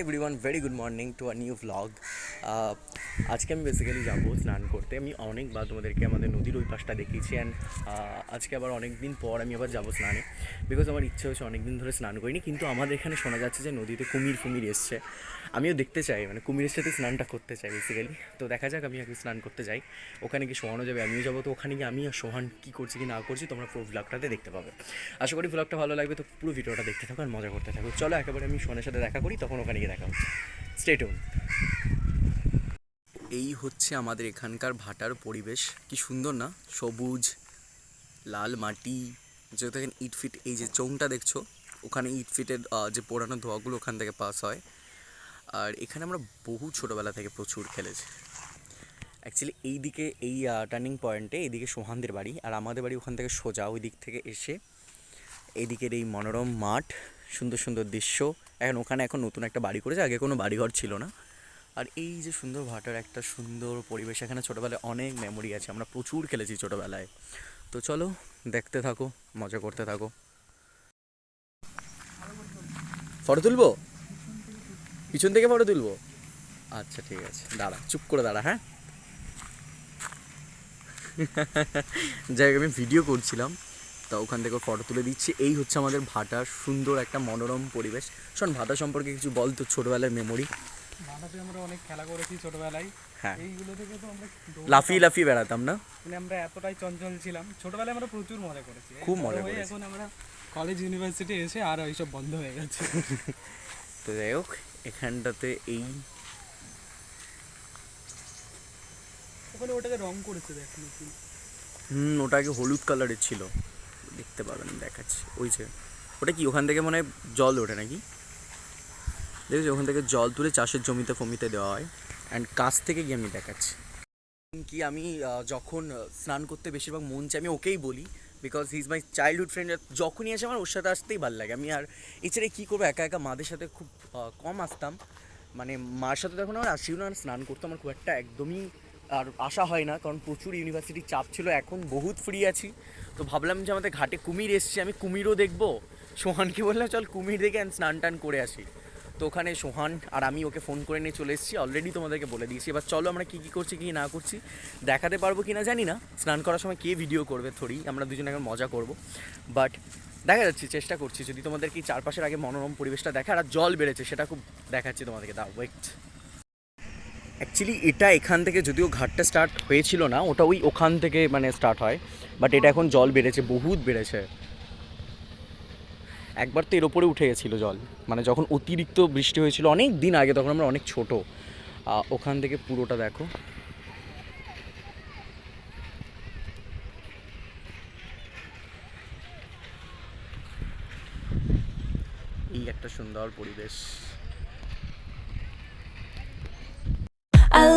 Everyone very good morning to a new vlog আজকে আমি basically যাব স্নান করতে। আমি অনেকবার তোমাদেরকে আমাদের নদীর ওই পাশটা দেখিয়েছি অ্যান্ড আজকে আবার অনেক দিন পর আমি আবার যাব স্নানে। বিকজ আমার ইচ্ছে হয়েছে অনেক দিন ধরে স্নান করিনি, কিন্তু আমাদের এখানে শোনা যাচ্ছে যে নদীতে কুমির ফুমির এসছে। আমিও দেখতে চাই মানে কুমিরের সাথে স্নানটা করতে চাই বেসিক্যালি তো দেখা যাক আমি আগে স্নান করতে যাই। ওখানে গিয়ে সোহানও যাবে, আমিও যাব। তো ওখানে গিয়ে আমি আর সোহান কী করছি কি না করছি তোমরা পুরো ভ্লগটাতে দেখতে পাবে। আশা করি ভ্লগটা ভালো লাগবে, তো পুরো ভিডিওটা দেখতে থাকো আর মজা করতে থাকো। চলো একেবারে আমি সোহানের সাথে দেখা করি, তখন ওখানে গিয়ে দেখা হচ্ছে। স্টেটুন এই হচ্ছে আমাদের এখানকার ভাটার পরিবেশ। কি সুন্দর না? সবুজ, লাল মাটি। যেহেতু এখানে ইট ফিট, এই যে চোংটা দেখছ, ওখানে ইট ফিটের যে পোড়ানো ধোয়াগুলো ওখান থেকে পাস হয়। আর এখানে আমরা বহু ছোটোবেলা থেকে প্রচুর খেলেছি। অ্যাকচুয়ালি এই দিকে এই টার্নিং পয়েন্টে এইদিকে সোহানদের বাড়ি আর আমাদের বাড়ি ওখান থেকে সোজা ওই দিক থেকে এসে এদিকের এই মনোরম মাঠ, সুন্দর সুন্দর দৃশ্য। এখন ওখানে এখন নতুন একটা বাড়ি করেছে, আগে কোনো বাড়িঘর ছিল না। আর এই যে সুন্দর ভাটার একটা সুন্দর পরিবেশ, এখানে ছোটোবেলায় অনেক মেমোরি আছে, আমরা প্রচুর খেলেছি ছোটোবেলায়। তো চলো, দেখতে থাকো, মজা করতে থাকো। ফটো তুলবো? পিছন থেকে ফটো তুলবো? আচ্ছা ঠিক আছে। দাঁড়া, চুপ করে দাঁড়া হ্যাঁ? যাই আমি ভিডিও করছিলাম। তা ওখান থেকে ফটো তুলে দিচ্ছি। এই হচ্ছে আমাদের ভাটার সুন্দর একটা মনোরম পরিবেশ। শোন ভাটা সম্পর্কে কিছু বল তো ছোটোবেলার মেমোরি ভাটাতে আমরা অনেক খেলা করেছি ছোটবেলায়। হ্যাঁ। এইগুলো থেকে তো আমরা লাফিয়ে লাফিয়ে বেড়াতাম না? মানে আমরা এতটাই চঞ্চল ছিলাম। ছোটবেলায় আমরা প্রচুর মজা করেছি। খুব মজা করেছি। এখন আমরা কলেজ ইউনিভার্সিটি এসে আর ওইসব বন্ধ হয়ে গেছে। তো যাই হোক এখানটাতে এই ওখানে ওটাকে রং করেছে দেখ হুম ওটা আগে হলুদ কালারের ছিল। দেখতে পাবেন দেখাচ্ছি। ওই যে, ওটা কি, ওখান থেকে মনে হয় জল ওঠে নাকি? দেখেছি, ওখান থেকে জল তুলে চাষের জমিতে ফমিতে দেওয়া হয়। অ্যান্ড কাছ থেকে গিয়ে আমি দেখাচ্ছি। কি আমি যখন স্নান করতে বেশিরভাগ মন চাই আমি ওকেই বলি because he is my childhood friend যখনই আসে আমার, ওর সাথে আসতেই ভালো লাগে। আমি আর এছাড়া কী করব, একা একা মাদের সাথে খুব কম আসতাম। মানে মার সাথে তখন আমার আসিও না, স্নান করতে, আমার খুব একটা একদমই আর আসা হয় না, কারণ প্রচুর ইউনিভার্সিটির চাপ ছিল, এখন বহুত ফ্রি আছি। তো ভাবলাম যে আমাদের ঘাটে কুমির এসছে, আমি কুমিরও দেখব। সোহানকে বললাম চল কুমির দেখে স্নান টান করে আসি। তো ওখানে সোহান আর আমি ওকে ফোন করে নিয়ে চলে এসেছি অলরেডি তোমাদেরকে বলে দিয়েছি। এবার চলো আমরা কী কী করছি, কী না করছি, দেখাতে পারব কি না জানি না। স্নান করার সময় কে ভিডিও করবে থরি আমরা দুজনে এখন মজা করব। বাট দেখা যাচ্ছে, চেষ্টা করছি, যদি তোমাদেরকে এই চারপাশের আগে মনোরম পরিবেশটা দেখা আর জল বেড়েছে, সেটা খুব দেখাচ্ছি তোমাদেরকে। দাও ওয়েট অ্যাকচুয়ালি এটা এখান থেকে যদিও ঘাটটা স্টার্ট হয়েছিল না, ওটা ওই ওখান থেকে মানে স্টার্ট হয়। বাট এটা এখন জল বেড়েছে, বহুত বেড়েছে। একবার তো এর ওপরে উঠে গেছিল জল। মানে যখন অতিরিক্ত বৃষ্টি হয়েছিল অনেক দিন আগে, তখন আমরা অনেক ছোট। ওখান থেকে পুরোটা দেখো। এই একটা সুন্দর পরিবেশ।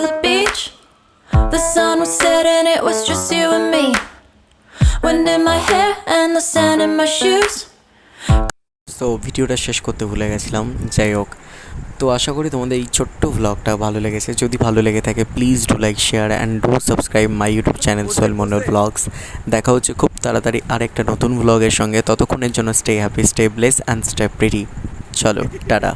the beach. The sun was setting, it was just you and me. Wind in my hair and the sand in my shoes. So ভিডিওটা শেষ করতে ভুলে গেছিলাম যাই হোক তো আশা করি তোমাদের এই ছোট্ট ভ্লগটা ভালো লেগেছে যদি ভালো লেগে থাকে please do like share and do subscribe my YouTube channel Soyel মনোর vlogs দেখা হচ্ছে খুব তাড়াতাড়ি আরেকটা নতুন ভ্লগের সঙ্গে ততক্ষণের জন্য stay happy stay bless and stay pretty চলো টাটা